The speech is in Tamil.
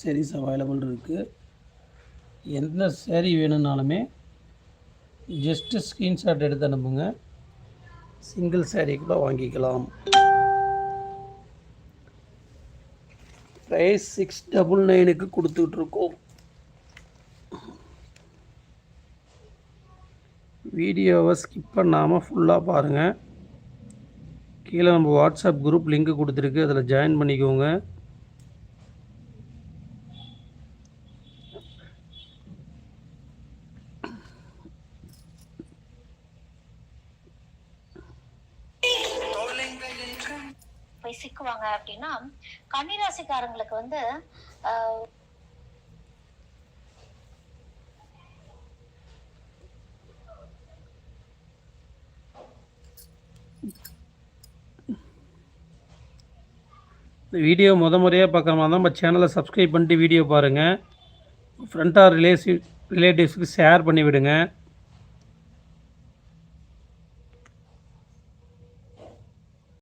செட் அவைலபிள் இருக்குது எந்த saree வேணும்னாலுமே ஜஸ்ட்டு ஸ்க்ரீன்ஷாட் எடுத்து அனுப்புங்க. சிங்கிள் சேரீ கூட வாங்கிக்கலாம். ப்ரைஸ் சிக்ஸ் டபுள் நைனுக்கு கொடுத்துட்ருக்கோம் வீடியோவை ஸ்கிப் பண்ணாமல் ஃபுல்லாக பாருங்கள் கீழே நம்ம வாட்ஸ்அப் குரூப் லிங்க் கொடுத்துருக்கு. அதில் ஜாயின் பண்ணிக்கோங்க. போய் சிக்குவாங்க அப்படின்னா கன்னிராசிக்காரங்களுக்கு வந்து வீடியோ முத முறையாக பார்க்குற மாதிரி தான் நம்ம சேனலை சப்ஸ்கிரைப் பண்ணிட்டு வீடியோ பாருங்கள் ஃப்ரெண்டாக ஆர் ரிலேட்டிவ்ஸுக்கு ஷேர் பண்ணிவிடுங்க.